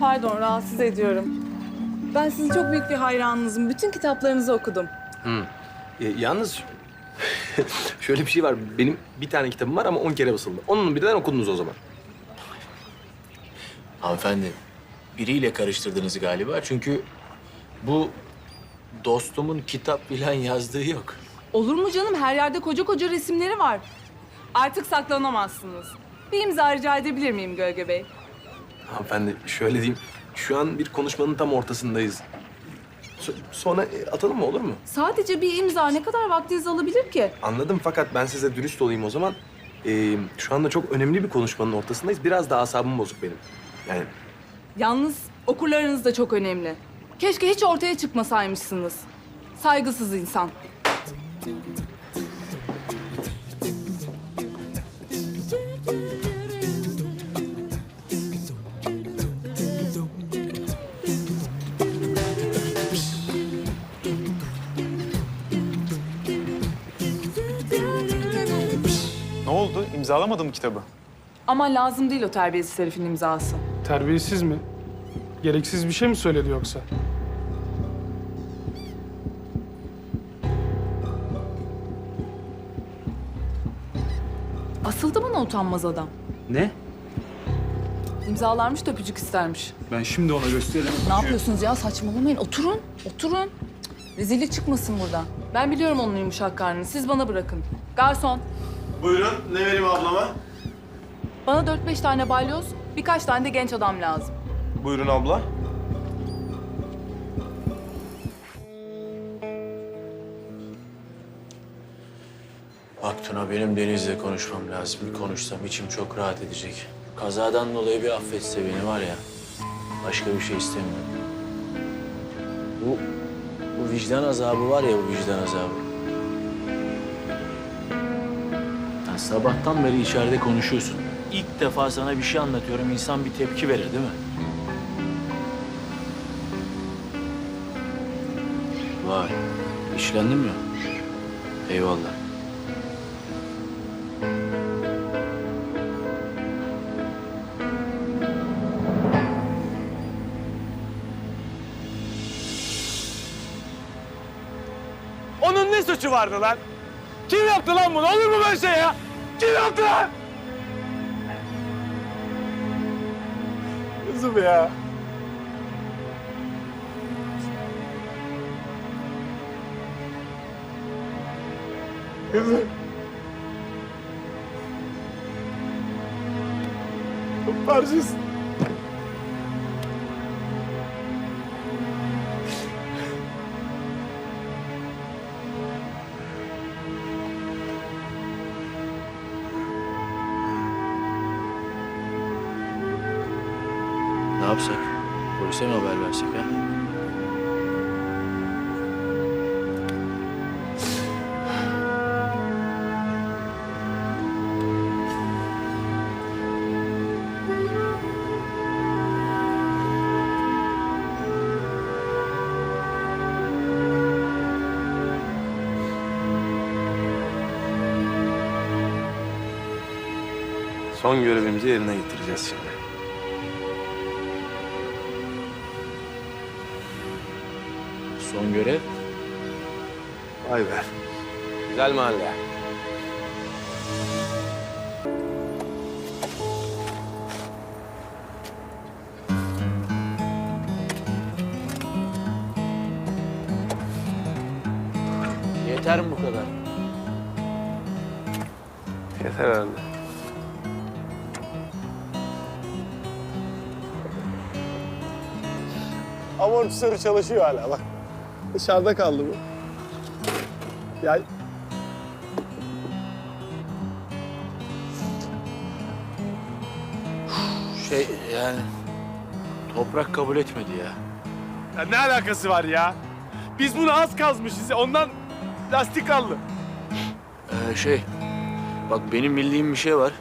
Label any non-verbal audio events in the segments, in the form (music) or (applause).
Pardon, rahatsız ediyorum. Ben sizin çok büyük bir hayranınızım. Bütün kitaplarınızı okudum. E, yalnız (laughs) şöyle bir şey var. Benim bir tane kitabım var ama on kere basıldı. Onun birden okudunuz o zaman. Hanımefendi, biriyle karıştırdınız galiba. Çünkü bu dostumun kitap filan yazdığı yok. Olur mu canım? Her yerde koca koca resimleri var. Artık saklanamazsınız. Bir imza rica edebilir miyim Gölge Bey? Hanımefendi şöyle diyeyim. Şu an bir konuşmanın tam ortasındayız. So- sonra e, atalım mı olur mu? Sadece bir imza ne kadar vaktinizi alabilir ki? Anladım fakat ben size dürüst olayım o zaman. E, şu anda çok önemli bir konuşmanın ortasındayız. Biraz da asabım bozuk benim. Yani Yalnız okurlarınız da çok önemli. Keşke hiç ortaya çıkmasaymışsınız. Saygısız insan. Oldu? İmzalamadın mı kitabı? Ama lazım değil o terbiyesiz herifin imzası. Terbiyesiz mi? Gereksiz bir şey mi söyledi yoksa? Asıldı bana utanmaz adam. Ne? İmzalarmış da öpücük istermiş. Ben şimdi ona gösteririm. Ne yapıyorsunuz ya? Saçmalamayın. Oturun. Oturun. Rezillik çıkmasın burada. Ben biliyorum onun yumuşak karnını. Siz bana bırakın. Garson, Buyurun, ne vereyim ablama? bana dört beş tane balyoz, birkaç tane de genç adam lazım. Buyurun abla. Bak Tuna, benim Deniz'le konuşmam lazım. Bir konuşsam içim çok rahat edecek. Kazadan dolayı bir affetse beni var ya. Başka bir şey istemiyorum. Bu, bu vicdan azabı var ya, bu vicdan azabı. Ya sabahtan beri içeride konuşuyorsun. İlk defa sana bir şey anlatıyorum. İnsan bir tepki verir değil mi? Vay, işlendin mi? Eyvallah. Onun ne suçu vardı lan? Kim yaptı lan bunu? Olur mu böyle şey ya? Kim yaptı lan? Kızım ya. Kızım. Parçası. Yapsak? Polise mi haber versek ha? son görevimizi yerine getireceğiz şimdi. Son görev Vay be. Güzel mahalle. yeter mi bu kadar? Yeter herhalde. Amortisörü çalışıyor hala bak. Dışarıda kaldı bu. Ya Şey yani toprak kabul etmedi ya. Ya ne alakası var ya? Biz bunu az kazmışız. Ondan lastik kaldı. Ee, şey bak benim bildiğim bir şey var.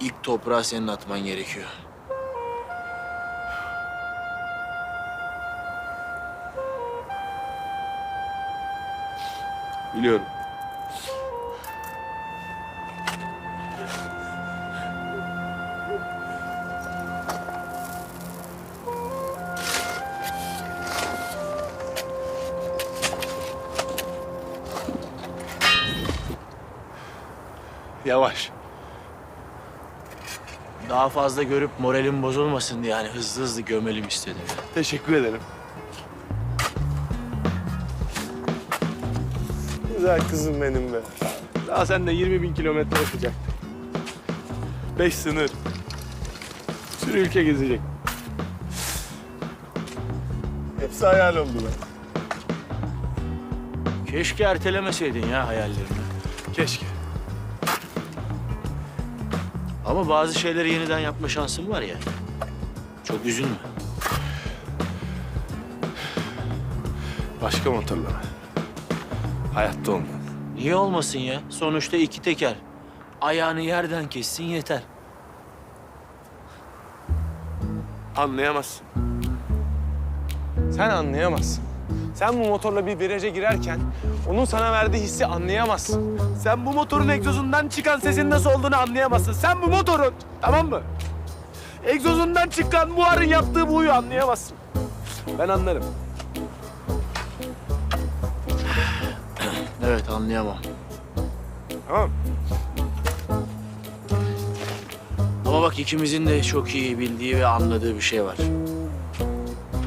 İlk toprağı senin atman gerekiyor. Biliyorum. Yavaş. Daha fazla görüp moralim bozulmasın diye yani hızlı hızlı gömelim istedim. Teşekkür ederim. Güzel kızım benim be. Daha sen de 20 bin kilometre yapacaktın. Beş sınır. Sürü ülke gezecek. Hepsi hayal oldu be. Keşke ertelemeseydin ya hayallerini. Keşke. Ama bazı şeyleri yeniden yapma şansın var ya. Çok üzülme. Başka motorla mı? Hayatta olmaz. Niye olmasın ya? Sonuçta iki teker. Ayağını yerden kessin yeter. Anlayamazsın. Sen anlayamazsın. Sen bu motorla bir viraja girerken onun sana verdiği hissi anlayamazsın. Sen bu motorun egzozundan çıkan sesin nasıl olduğunu anlayamazsın. Sen bu motorun, tamam mı? Egzozundan çıkan buharın yaptığı bu huyu anlayamazsın. Ben anlarım. Evet anlayamam. Tamam? Ama bak ikimizin de çok iyi bildiği ve anladığı bir şey var.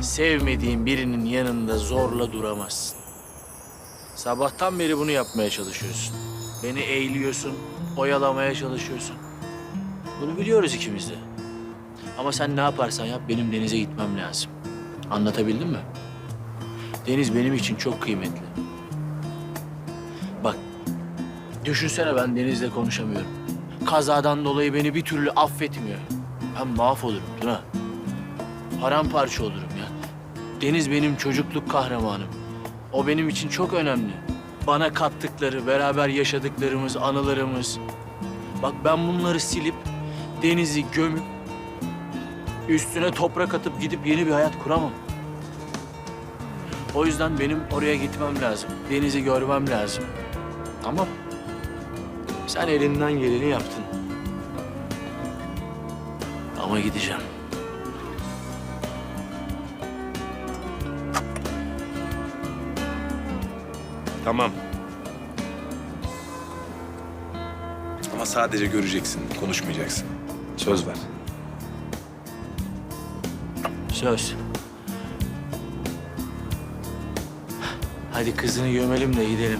Sevmediğin birinin yanında zorla duramazsın. Sabahtan beri bunu yapmaya çalışıyorsun. Beni eğliyorsun, oyalamaya çalışıyorsun. Bunu biliyoruz ikimiz de. Ama sen ne yaparsan yap benim denize gitmem lazım. Anlatabildim mi? Deniz benim için çok kıymetli. Düşünsene ben Deniz'le konuşamıyorum. Kazadan dolayı beni bir türlü affetmiyor. Ben mahvolurum Tuna. Paramparça olurum ya. Deniz benim çocukluk kahramanım. O benim için çok önemli. Bana kattıkları, beraber yaşadıklarımız, anılarımız. Bak ben bunları silip, denizi gömüp, üstüne toprak atıp gidip yeni bir hayat kuramam. O yüzden benim oraya gitmem lazım. Denizi görmem lazım. Tamam. Sen elinden geleni yaptın. Ama gideceğim. Tamam. Ama sadece göreceksin, konuşmayacaksın. Söz ver. Söz. Hadi kızını gömelim de gidelim.